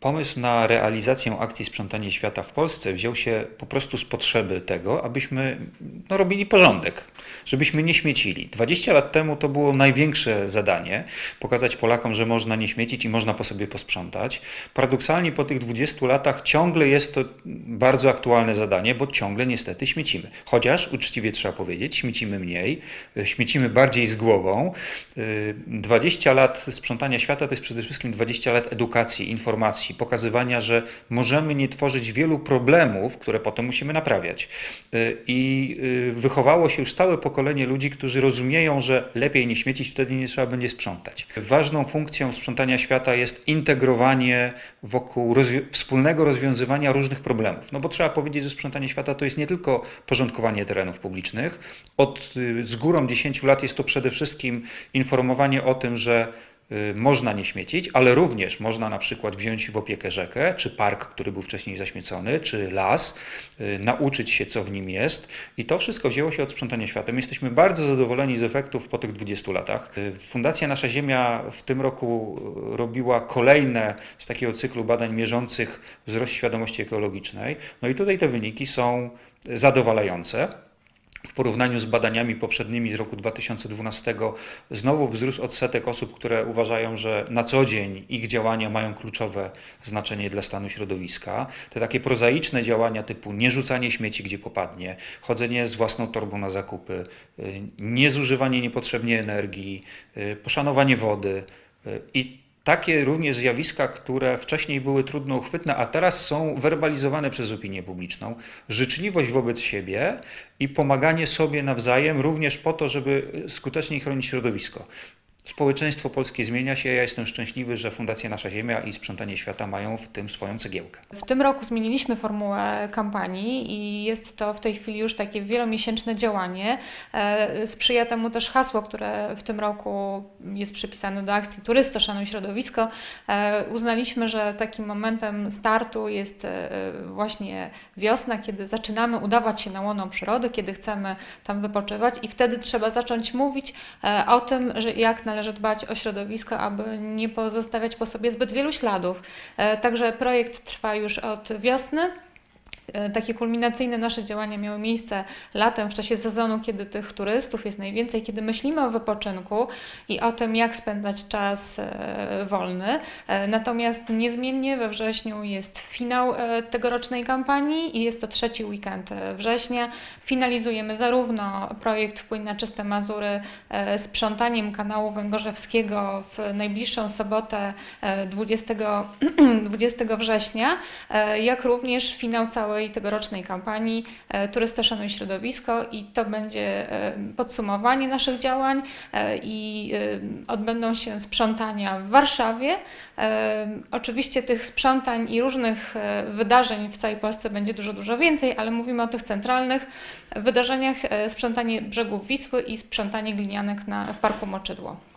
Pomysł na realizację akcji Sprzątanie Świata w Polsce wziął się po prostu z potrzeby tego, abyśmy no, robili porządek, żebyśmy nie śmiecili. 20 lat temu to było największe zadanie pokazać Polakom, że można nie śmiecić i można po sobie posprzątać. Paradoksalnie po tych 20 latach ciągle jest to bardzo aktualne zadanie, bo ciągle niestety śmiecimy. Chociaż uczciwie trzeba powiedzieć, śmiecimy mniej, y, śmiecimy bardziej z głową. Y, 20 lat sprzątania świata to jest przede wszystkim 20 lat edukacji, informacji, pokazywania, że możemy nie tworzyć wielu problemów, które potem musimy naprawiać. Y, I y, wychowało się już całe pokolenie ludzi, którzy rozumieją, że lepiej nie śmiecić, wtedy nie trzeba będzie sprzątać. Ważną funkcją sprzątania świata jest integrowanie wokół rozwi- wspólnego rozwiązywania różnych problemów. No bo trzeba powiedzieć, że sprzątanie świata to jest nie tylko porządkowanie terenów publicznych. Od y, z górą 10 lat jest to przede wszystkim informowanie o tym, że można nie śmiecić, ale również można na przykład wziąć w opiekę rzekę, czy park, który był wcześniej zaśmiecony, czy las, y, nauczyć się, co w nim jest. I to wszystko wzięło się od sprzątania świata. My jesteśmy bardzo zadowoleni z efektów po tych 20 latach. Y, Fundacja Nasza Ziemia w tym roku y, robiła kolejne z takiego cyklu badań mierzących wzrost świadomości ekologicznej. No i tutaj te wyniki są zadowalające. W porównaniu z badaniami poprzednimi z roku 2012 znowu wzrósł odsetek osób, które uważają, że na co dzień ich działania mają kluczowe znaczenie dla stanu środowiska. Te takie prozaiczne działania typu nierzucanie śmieci gdzie popadnie, chodzenie z własną torbą na zakupy, y, niezużywanie niepotrzebnie energii, y, poszanowanie wody y, i takie również zjawiska, które wcześniej były trudno uchwytne, a teraz są werbalizowane przez opinię publiczną. Życzliwość wobec siebie i pomaganie sobie nawzajem, również po to, żeby skuteczniej chronić środowisko. Społeczeństwo polskie zmienia się. Ja jestem szczęśliwy, że Fundacja Nasza Ziemia i Sprzątanie Świata mają w tym swoją cegiełkę. W tym roku zmieniliśmy formułę kampanii i jest to w tej chwili już takie wielomiesięczne działanie. E, Sprzyja temu też hasło, które w tym roku jest przypisane do akcji Turysta Szanuj Środowisko. E, Uznaliśmy, że takim momentem startu jest e, właśnie wiosna, kiedy zaczynamy udawać się na łono przyrody, kiedy chcemy tam wypoczywać i wtedy trzeba zacząć mówić o tym, że jak należy dbać o środowisko, aby nie pozostawiać po sobie zbyt wielu śladów. E, Także projekt trwa już od wiosny. E, Takie kulminacyjne nasze działania miały miejsce latem, w czasie sezonu, kiedy tych turystów jest najwięcej, kiedy myślimy o wypoczynku i o tym, jak spędzać czas e, wolny. E, Natomiast niezmiennie we wrześniu jest finał tegorocznej kampanii i jest to trzeci weekend września. Finalizujemy zarówno projekt Wpłyń na Czyste Mazury sprzątaniem kanału Węgorzewskiego w najbliższą sobotę e, 20, 20 września, jak również finał całej tegorocznej kampanii e, Turysta Szanuj Środowisko i to będzie e, podsumowanie naszych działań e, i odbędą się sprzątania w Warszawie. Oczywiście tych sprzątań i różnych wydarzeń w całej Polsce będzie dużo, dużo więcej, ale mówimy o tych centralnych wydarzeniach, sprzątanie brzegów Wisły i sprzątanie glinianek na, w Parku Moczydło.